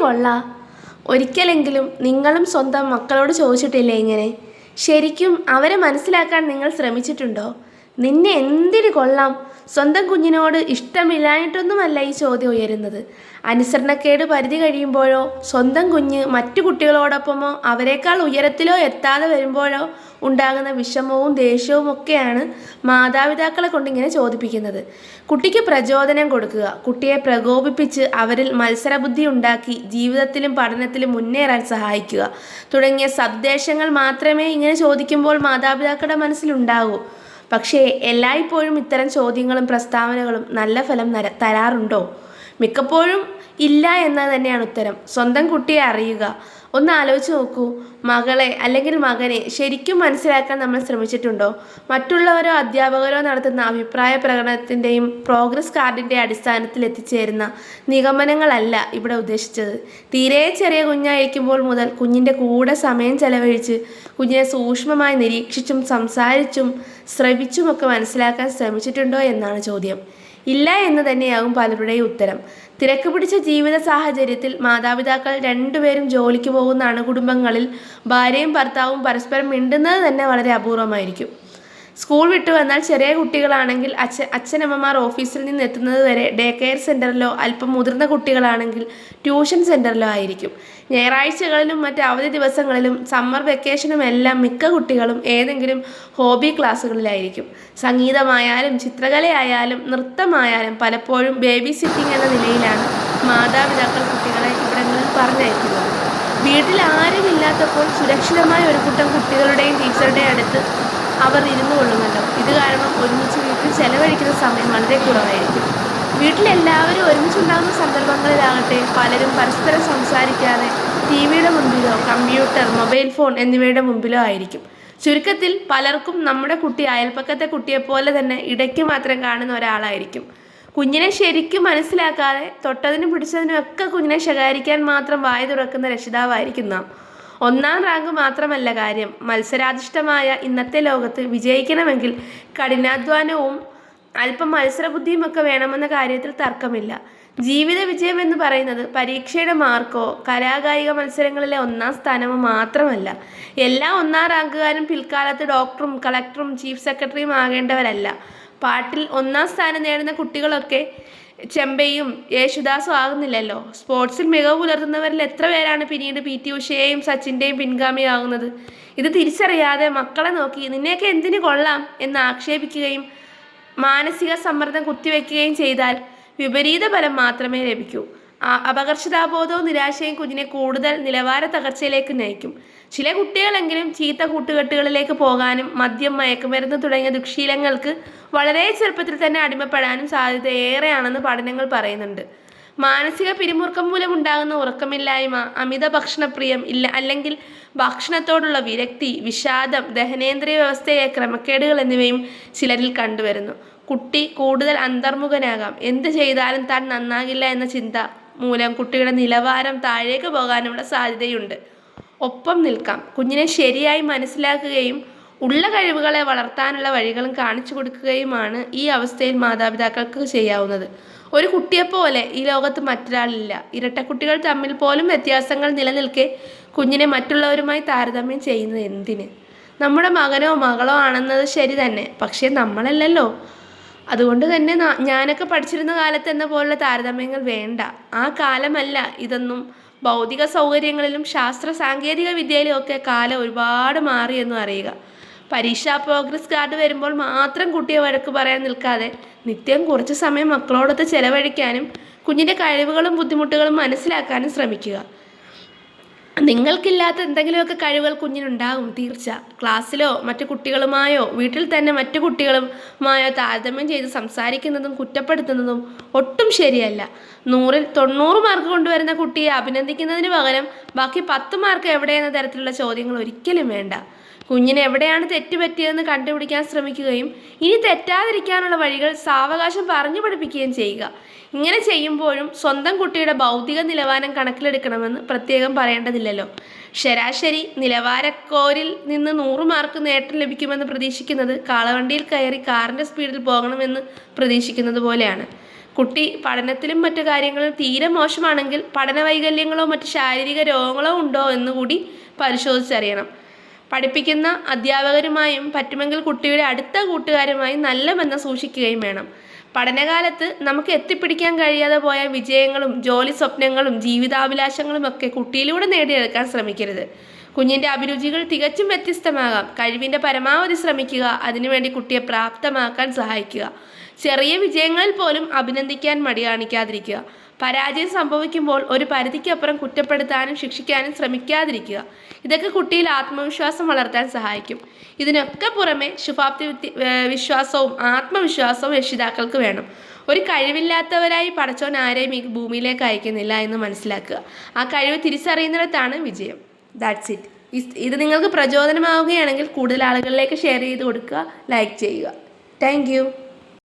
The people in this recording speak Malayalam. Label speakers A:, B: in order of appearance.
A: കൊള്ളാ. ഒരിക്കലെങ്കിലും നിങ്ങളും സ്വന്തം മക്കളോട് ചോദിച്ചിട്ടില്ലേ ഇങ്ങനെ? ശരിക്കും അവരെ മനസ്സിലാക്കാൻ നിങ്ങൾ ശ്രമിച്ചിട്ടുണ്ടോ? നിന്നെ എന്തിന് കൊള്ളാം? സ്വന്തം കുഞ്ഞിനോട് ഇഷ്ടമില്ലായിട്ടൊന്നുമല്ല ഈ ചോദ്യം ഉയരുന്നത്. അനുസരണക്കേട് പരിധി കഴിയുമ്പോഴോ സ്വന്തം കുഞ്ഞ് മറ്റു കുട്ടികളോടൊപ്പമോ അവരെക്കാൾ ഉയരത്തിലോ എത്താതെ വരുമ്പോഴോ ഉണ്ടാകുന്ന വിഷമവും ദേഷ്യവും ഒക്കെയാണ് മാതാപിതാക്കളെ കൊണ്ടിങ്ങനെ ചോദിപ്പിക്കുന്നത്. കുട്ടിക്ക് പ്രചോദനം കൊടുക്കുക. കുട്ടിയെ പ്രകോപിപ്പിച്ച് അവരിൽ മത്സരബുദ്ധി ഉണ്ടാക്കി ജീവിതത്തിലും പഠനത്തിലും മുന്നേറാൻ സഹായിക്കുക. തുടങ്ങിയ സദ്ദേശങ്ങൾ മാത്രമേ ഇങ്ങനെ ചോദിക്കുമ്പോൾ മാതാപിതാക്കളുടെ മനസ്സിലുണ്ടാകൂ. പക്ഷേ എല്ലായ്പ്പോഴും ഇത്തരം ചോദ്യങ്ങളും പ്രസ്താവനകളും നല്ല ഫലം തരാറുണ്ടോ? മിക്കപ്പോഴും ഇല്ല എന്നത് തന്നെയാണ് ഉത്തരം. സ്വന്തം കുട്ടിയെ അറിയുക ഒന്ന് ആലോചിച്ച് നോക്കൂ. മകളെ അല്ലെങ്കിൽ മകനെ ശരിക്കും മനസ്സിലാക്കാൻ നമ്മൾ ശ്രമിച്ചിട്ടുണ്ടോ? മറ്റുള്ളവരോ അധ്യാപകരോ നടത്തുന്ന അഭിപ്രായ പ്രകടനത്തിന്റെയും പ്രോഗ്രസ് കാർഡിന്റെ അടിസ്ഥാനത്തിൽ എത്തിച്ചേരുന്ന നിഗമനങ്ങളല്ല ഇവിടെ ഉദ്ദേശിച്ചത്. തീരെ ചെറിയ കുഞ്ഞായിരിക്കുമ്പോൾ മുതൽ കുഞ്ഞിന്റെ കൂടെ സമയം ചെലവഴിച്ച് കുഞ്ഞിനെ സൂക്ഷ്മമായി നിരീക്ഷിച്ചും സംസാരിച്ചും ശ്രവിച്ചുമൊക്കെ മനസ്സിലാക്കാൻ ശ്രമിച്ചിട്ടുണ്ടോ എന്നാണ് ചോദ്യം. ഇല്ല എന്ന് തന്നെയാകും പലരുടെയും ഉത്തരം. തിരക്ക് പിടിച്ച ജീവിത സാഹചര്യത്തിൽ മാതാപിതാക്കൾ രണ്ടുപേരും ജോലിക്ക് പോകുന്ന അണുകുടുംബങ്ങളിൽ ഭാര്യയും ഭർത്താവും പരസ്പരം മിണ്ടുന്നത് തന്നെ വളരെ അപൂർവമായിരിക്കും. സ്കൂൾ വിട്ടു വന്നാൽ ചെറിയ കുട്ടികളാണെങ്കിൽ അച്ഛൻ അച്ഛനമ്മമാർ ഓഫീസിൽ നിന്ന് എത്തുന്നത് വരെ ഡേ കെയർ സെന്ററിലോ അല്പം മുതിർന്ന കുട്ടികളാണെങ്കിൽ ട്യൂഷൻ സെന്ററിലോ ആയിരിക്കും. ഞായറാഴ്ചകളിലും മറ്റ് അവധി ദിവസങ്ങളിലും സമ്മർ വെക്കേഷനും എല്ലാം മിക്ക കുട്ടികളും ഏതെങ്കിലും ഹോബി ക്ലാസ്സുകളിലായിരിക്കും. സംഗീതമായാലും ചിത്രകലയായാലും നൃത്തമായാലും പലപ്പോഴും ബേബി സിറ്റിംഗ് എന്ന നിലയിലാണ് മാതാപിതാക്കൾ കുട്ടികളെ ഇവിടങ്ങളിൽ പറഞ്ഞയക്കുന്നത്. വീട്ടിൽ ആരുമില്ലാത്തപ്പോൾ സുരക്ഷിതമായ ഒരു കൂട്ടം കുട്ടികളുടെയും ടീച്ചറുടെയും അടുത്ത് അവർ ഇരുന്നു കൊള്ളുമല്ലോ. ഇത് കാരണം ഒരുമിച്ച് വീട്ടിൽ ചെലവഴിക്കുന്ന സമയം വളരെ കുറവായിരിക്കും. വീട്ടിലെല്ലാവരും ഒരുമിച്ചുണ്ടാകുന്ന സന്ദർഭങ്ങളിലാകട്ടെ പലരും പരസ്പരം സംസാരിക്കാതെ ടി വിയുടെ മുമ്പിലോ കമ്പ്യൂട്ടർ മൊബൈൽ ഫോൺ എന്നിവയുടെ മുമ്പിലോ ആയിരിക്കും. ചുരുക്കത്തിൽ പലർക്കും നമ്മുടെ കുട്ടി അയൽപ്പക്കത്തെ കുട്ടിയെപ്പോലെ തന്നെ ഇടയ്ക്ക് മാത്രം കാണുന്ന ഒരാളായിരിക്കും. കുഞ്ഞിനെ ശരിക്കും മനസ്സിലാക്കാതെ തൊട്ടതിനും പിടിച്ചതിനും ഒക്കെ കുഞ്ഞിനെ ശകാരിക്കാൻ മാത്രം വായ തുറക്കുന്ന രക്ഷിതാവായിരിക്കും നാം. ഒന്നാം റാങ്ക് മാത്രമല്ല കാര്യം. മത്സരാധിഷ്ഠമായ ഇന്നത്തെ ലോകത്ത് വിജയിക്കണമെങ്കിൽ കഠിനാധ്വാനവും അല്പം മത്സരബുദ്ധിയും ഒക്കെ വേണമെന്ന കാര്യത്തിൽ തർക്കമില്ല. ജീവിത വിജയം എന്ന് പറയുന്നത് പരീക്ഷയുടെ മാർക്കോ കലാകായിക മത്സരങ്ങളിലെ ഒന്നാം സ്ഥാനമോ മാത്രമല്ല. എല്ലാ ഒന്നാം റാങ്കുകാരും പിൽക്കാലത്ത് ഡോക്ടറും കളക്ടറും ചീഫ് സെക്രട്ടറിയും ആകേണ്ടവരല്ല. പാട്ടിൽ ഒന്നാം സ്ഥാനം നേടുന്ന കുട്ടികളൊക്കെ ചെമ്പയും യേശുദാസും ആകുന്നില്ലല്ലോ. സ്പോർട്സിൽ മികവ് പുലർത്തുന്നവരിൽ എത്ര പേരാണ് പിന്നീട് പി ടി ഉഷയെയും സച്ചിന്റെയും പിൻഗാമിയാകുന്നത് ഇത് തിരിച്ചറിയാതെ മക്കളെ നോക്കി നിന്നെയൊക്കെ എന്തിനു കൊള്ളാം എന്ന് ആക്ഷേപിക്കുകയും മാനസിക സമ്മർദ്ദം കുത്തിവെക്കുകയും ചെയ്താൽ വിപരീത ഫലം മാത്രമേ ലഭിക്കൂ. അപകർഷതാബോധവും നിരാശയും കുഞ്ഞിനെ കൂടുതൽ നിലവാര തകർച്ചയിലേക്ക് നയിക്കും. ചില കുട്ടികളെങ്കിലും ചീത്ത കൂട്ടുകെട്ടുകളിലേക്ക് പോകാനും മദ്യം മയക്കുമരുന്ന് തുടങ്ങിയ ദുഃശീലങ്ങൾക്ക് വളരെ ചെറുപ്പത്തിൽ തന്നെ അടിമപ്പെടാനും സാധ്യത ഏറെയാണെന്ന് പഠനങ്ങൾ പറയുന്നുണ്ട്. മാനസിക പിരിമുറുക്കം മൂലം ഉണ്ടാകുന്ന ഉറക്കമില്ലായ്മ അമിത ഭക്ഷണപ്രിയം ഇല്ല അല്ലെങ്കിൽ ഭക്ഷണത്തോടുള്ള വിരക്തി വിഷാദം ദഹനേന്ദ്രിയ വ്യവസ്ഥയിലെ ക്രമക്കേടുകൾ എന്നിവയും ചിലരിൽ കണ്ടുവരുന്നു. കുട്ടി കൂടുതൽ അന്തർമുഖനാകാം. എന്ത് ചെയ്താലും താൻ നന്നാകില്ല എന്ന ചിന്ത മൂലം കുട്ടിയുടെ നിലവാരം താഴേക്ക് പോകാനുള്ള സാധ്യതയുണ്ട്. ഒപ്പം നിൽക്കാം. കുഞ്ഞിനെ ശരിയായി മനസ്സിലാക്കുകയും ഉള്ള കഴിവുകളെ വളർത്താനുള്ള വഴികളും കാണിച്ചു കൊടുക്കുകയുമാണ് ഈ അവസ്ഥയിൽ മാതാപിതാക്കൾക്ക് ചെയ്യാവുന്നത്. ഒരു കുട്ടിയെപ്പോലെ ഈ ലോകത്ത് മറ്റൊരാളില്ല. ഇരട്ടക്കുട്ടികൾ തമ്മിൽ പോലും വ്യത്യാസങ്ങൾ നിലനിൽക്കെ കുഞ്ഞിനെ മറ്റുള്ളവരുമായി താരതമ്യം ചെയ്യുന്നത് എന്തിന്? നമ്മുടെ മകനോ മകളോ ആണെന്നത് ശരി തന്നെ. പക്ഷേ നമ്മളല്ലല്ലോ. അതുകൊണ്ട് തന്നെ ഞാനൊക്കെ പഠിച്ചിരുന്ന കാലത്ത് എന്ന പോലുള്ള താരതമ്യങ്ങൾ വേണ്ട. ആ കാലമല്ല ഇതൊന്നും ഭൗതിക സൗകര്യങ്ങളിലും ശാസ്ത്ര സാങ്കേതിക വിദ്യയിലും ഒക്കെ കാലം ഒരുപാട് മാറിയെന്നും അറിയുക. പരീക്ഷാ പ്രോഗ്രസ് കാർഡ് വരുമ്പോൾ മാത്രം കുട്ടിയെ വഴക്ക് പറയാൻ നിൽക്കാതെ നിത്യം കുറച്ച് സമയം മക്കളോടൊത്ത് ചെലവഴിക്കാനും കുഞ്ഞിന്റെ കഴിവുകളും ബുദ്ധിമുട്ടുകളും മനസ്സിലാക്കാനും ശ്രമിക്കുക. നിങ്ങൾക്കില്ലാത്ത എന്തെങ്കിലുമൊക്കെ കഴിവുകൾ കുഞ്ഞിനുണ്ടാകും തീർച്ച. ക്ലാസ്സിലോ മറ്റു കുട്ടികളുമായോ വീട്ടിൽ തന്നെ മറ്റു കുട്ടികളുമായോ താരതമ്യം ചെയ്ത് സംസാരിക്കുന്നതും കുറ്റപ്പെടുത്തുന്നതും ഒട്ടും ശരിയല്ല. നൂറിൽ തൊണ്ണൂറ് മാർക്ക് കൊണ്ടുവരുന്ന കുട്ടിയെ അഭിനന്ദിക്കുന്നതിന് പകരം ബാക്കി പത്ത് മാർക്ക് എവിടെയെന്ന തരത്തിലുള്ള ചോദ്യങ്ങൾ ഒരിക്കലും വേണ്ട. കുഞ്ഞിന് എവിടെയാണ് തെറ്റ് പറ്റിയതെന്ന് കണ്ടുപിടിക്കാൻ ശ്രമിക്കുകയും ഇനി തെറ്റാതിരിക്കാനുള്ള വഴികൾ സാവകാശം പറഞ്ഞു പഠിപ്പിക്കുകയും ചെയ്യുക. ഇങ്ങനെ ചെയ്യുമ്പോഴും സ്വന്തം കുട്ടിയുടെ ഭൗതിക നിലവാരം കണക്കിലെടുക്കണമെന്ന് പ്രത്യേകം പറയേണ്ടതില്ലല്ലോ. ശരാശരി നിലവാരക്കോരിൽ നിന്ന് നൂറ് മാർക്ക് നേട്ടം ലഭിക്കുമെന്ന് പ്രതീക്ഷിക്കുന്നത് കാളവണ്ടിയിൽ കയറി കാറിന്റെ സ്പീഡിൽ പോകണമെന്ന് പ്രതീക്ഷിക്കുന്നത് പോലെയാണ്. കുട്ടി പഠനത്തിലും മറ്റു കാര്യങ്ങളിലും തീരെ മോശമാണെങ്കിൽ പഠന വൈകല്യങ്ങളോ മറ്റ് ശാരീരിക രോഗങ്ങളോ ഉണ്ടോ എന്ന് കൂടി പരിശോധിച്ചറിയണം. പഠിപ്പിക്കുന്ന അധ്യാപകരുമായും പറ്റുമെങ്കിൽ കുട്ടിയുടെ അടുത്ത കൂട്ടുകാരുമായും നല്ല ബന്ധം സൂക്ഷിക്കുകയും വേണം. പഠനകാലത്ത് നമുക്ക് എത്തിപ്പിടിക്കാൻ കഴിയാതെ പോയ വിജയങ്ങളും ജോലി സ്വപ്നങ്ങളും ജീവിതാഭിലാഷങ്ങളും ഒക്കെ കുട്ടിയിലൂടെ നേടിയെടുക്കാൻ ശ്രമിക്കരുത്. കുഞ്ഞിന്റെ അഭിരുചികൾ തികച്ചും വ്യത്യസ്തമാകാം. കഴിവിന്റെ പരമാവധി ശ്രമിക്കുക അതിനുവേണ്ടി കുട്ടിയെ പ്രാപ്തമാക്കാൻ സഹായിക്കുക. ചെറിയ വിജയങ്ങളിൽ പോലും അഭിനന്ദിക്കാൻ മടി കാണിക്കാതിരിക്കുക പരാജയം സംഭവിക്കുമ്പോൾ ഒരു പരിധിക്കപ്പുറം കുറ്റപ്പെടുത്താനും ശിക്ഷിക്കാനും ശ്രമിക്കാതിരിക്കുക. ഇതൊക്കെ കുട്ടിയിൽ ആത്മവിശ്വാസം വളർത്താൻ സഹായിക്കും. ഇതിനൊക്കെ പുറമെ ശുഭാപ്തി വിശ്വാസവും ആത്മവിശ്വാസവും രക്ഷിതാക്കൾക്ക് വേണം. ഒരു കഴിവില്ലാത്തവരായി പടച്ചോൻ ആരെയും ഈ ഭൂമിയിലേക്ക് അയക്കുന്നില്ല എന്ന് മനസ്സിലാക്കുക. ആ കഴിവ് തിരിച്ചറിയുന്നിടത്താണ് വിജയം. ദാറ്റ്സ് ഇറ്റ് ഇത് നിങ്ങൾക്ക് പ്രചോദനമാവുകയാണെങ്കിൽ കൂടുതൽ ആളുകളിലേക്ക് ഷെയർ ചെയ്ത് കൊടുക്കുക ലൈക്ക് ചെയ്യുക. താങ്ക്